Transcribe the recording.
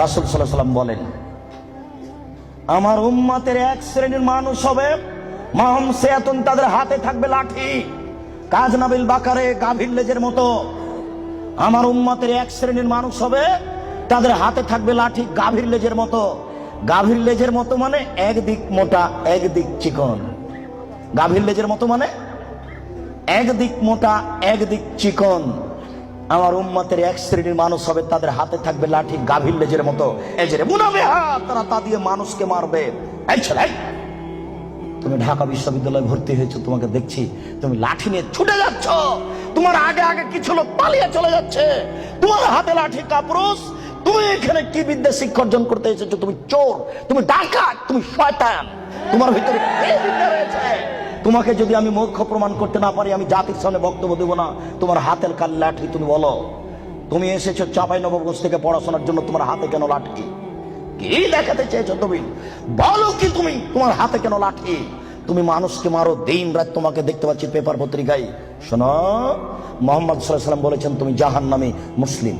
রাসুল সাল্লাম বলেন, আমার উম্মতের এক শ্রেণির মানুষ হবে মাহম সেয়াতুন, তাদের হাতে থাকবে লাঠি। কাজ নাবিল বাকারে, গাভীর লেজের মতো। আমার উম্মাতের এক শ্রেণির মানুষ হবে, তাদের হাতে থাকবে লাঠি, গাভীর লেজের মতো। গাভীর লেজের মতো মানে একদিক মোটা একদিক চিকন। গাভীর লেজের মতো মানে একদিক মোটা একদিক চিকন। আমার উম্মতের এক শ্রেণির মানুষ হবে, তাদের হাতে থাকবে লাঠি গাভীর লেজের মতো। তারা তা দিয়ে মানুষকে মারবে। তুমি ঢাকা বিশ্ববিদ্যালয়ে ভর্তি হয়েছো, তোমাকে দেখছি, তুমি লাঠি নিয়ে ছুটে যাচ্ছ। তোমার আগে আগে কিছু লোক পালিয়ে চলে যাচ্ছে। তোমার হাতে লাঠি, কাপুরুষ, তুমি এখানে কি বিদ্যা শিক্ষা অর্জন করতে এসেছ? তুমি চোর, তুমি ডাকাত, তুমি শয়তান। তোমার ভিতরে তোমাকে যদি আমি মূর্খ প্রমাণ করতে না পারি, আমি জাতির সামনে বক্তব্য দেবো না। তোমার হাতের কাল লাঠি, তুমি বলো, তুমি এসেছ চাপাই নবগঞ্জ থেকে পড়াশোনার জন্য, তোমার হাতে কেন লাঠি? কি দেখাতে চেয়েছো তুমি? বলো কি তুমি, তোমার হাতে কেন লাঠি? তুমি মানুষকে মারো, দিন রাত তোমাকে দেখতে পাচ্ছি, পেপার পত্রিকায়। শোনো, মোহাম্মদ সাল্লাম বলেছেন, তুমি জাহান নামে মুসলিম।